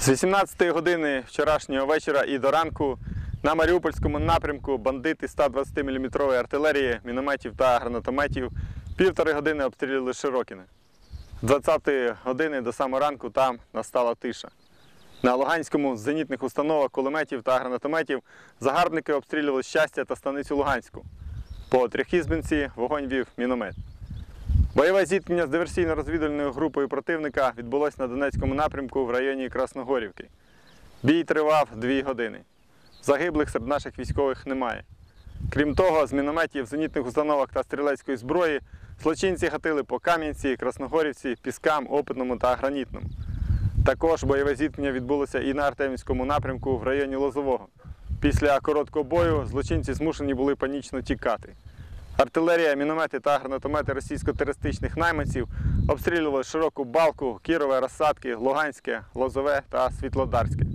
З 18 години вчорашнього вечора і до ранку на Маріупольському напрямку бандити 120-мм артилерії, мінометів та гранатометів півтори години обстрілювали Широкіне. З 20 години до самого ранку там настала тиша. На Луганському з зенітних установок, кулеметів та гранатометів загарбники обстрілювали щастя та станицю Луганську. По Трьохізбинці вогонь вів міномет. Бойове зіткнення з диверсійно-розвідувальною групою противника відбулось на Донецькому напрямку в районі Красногорівки. Бій тривав дві години. Загиблих серед наших військових немає. Крім того, з мінометів, зенітних установок та стрілецької зброї злочинці гатили по Кам'янці, Красногорівці, Піскам, Опитному та Гранітному. Також бойове зіткнення відбулося і на Артемівському напрямку в районі Лозового. Після короткого бою злочинці змушені були панічно тікати. Артилерія, міномети та гранатомети російсько-терористичних найманців обстрілювали широку балку, Кірове, Розсадки, Луганське, Лозове та Світлодарське.